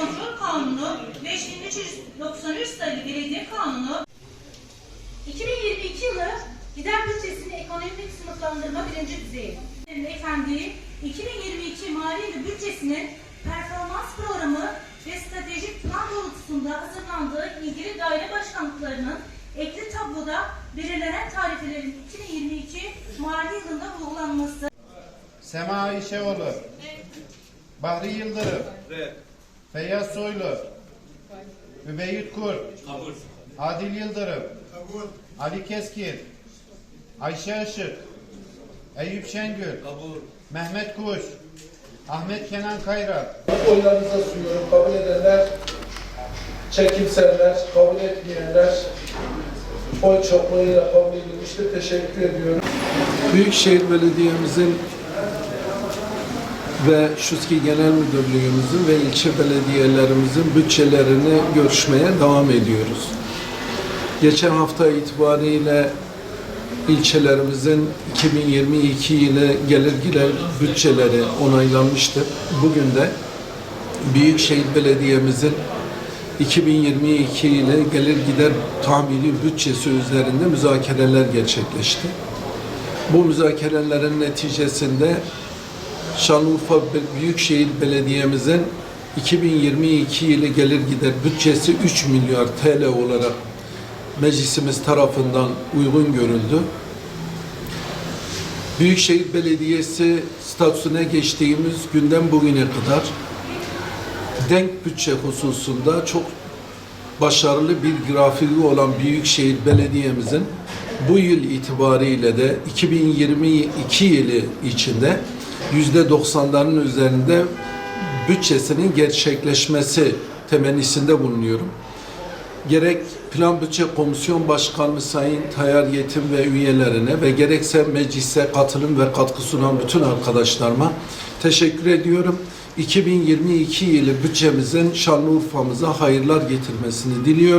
Kontrol Kanunu 5393 sayılı Belediye Kanunu 2022 yılı gider bütçesini ekonomik sınıflandırma birinci düzeyi. Efendi 2022 mali yılı bütçesinin performans programı ve stratejik plan doğrultusunda hazırlandığı ilgili daire başkanlıklarının ekli tabloda belirlenen tarifelerin 2022 mali yılında uygulanması. Sema Ayşeoğlu. Bahri Yıldırım. Feyyaz Soylu. Übeyit Kur. Adil Yıldırım. Ali Keskin. Ayşe Işık. Eyüp Şengül. Mehmet Kuş. Ahmet Kenan Kayra. Oylarınıza sunuyorum. Kabul edenler, çekimserler, kabul etmeyenler oy çokluğuyla kabul edilmiştir. Teşekkür ediyorum. Büyükşehir Belediye'mizin ve Şuski Genel Müdürlüğümüzün ve ilçe belediyelerimizin bütçelerini görüşmeye devam ediyoruz. Geçen hafta itibariyle ilçelerimizin 2022 yılı gelir gider bütçeleri onaylanmıştır. Bugün de Büyükşehir Belediye'mizin 2022 yılı gelir gider tahmini bütçesi üzerinde müzakereler gerçekleşti. Bu müzakerelerin neticesinde Şanlıurfa Büyükşehir Belediye'mizin 2022 yılı gelir gider bütçesi 3 milyar TL olarak meclisimiz tarafından uygun görüldü. Büyükşehir Belediyesi statüsüne geçtiğimiz günden bugüne kadar denk bütçe hususunda çok başarılı bir grafiği olan Büyükşehir Belediye'mizin bu yıl itibariyle de 2022 yılı içinde yüzde 90'ların üzerinde bütçesinin gerçekleşmesi temennisinde bulunuyorum gerek Plan Bütçe Komisyon Başkanı Sayın Tayyar Yetim ve üyelerine ve gerekse meclise katılım ve katkı sunan bütün arkadaşlarıma teşekkür ediyorum. 2022 yılı bütçemizin Şanlıurfa'mıza hayırlar getirmesini diliyorum.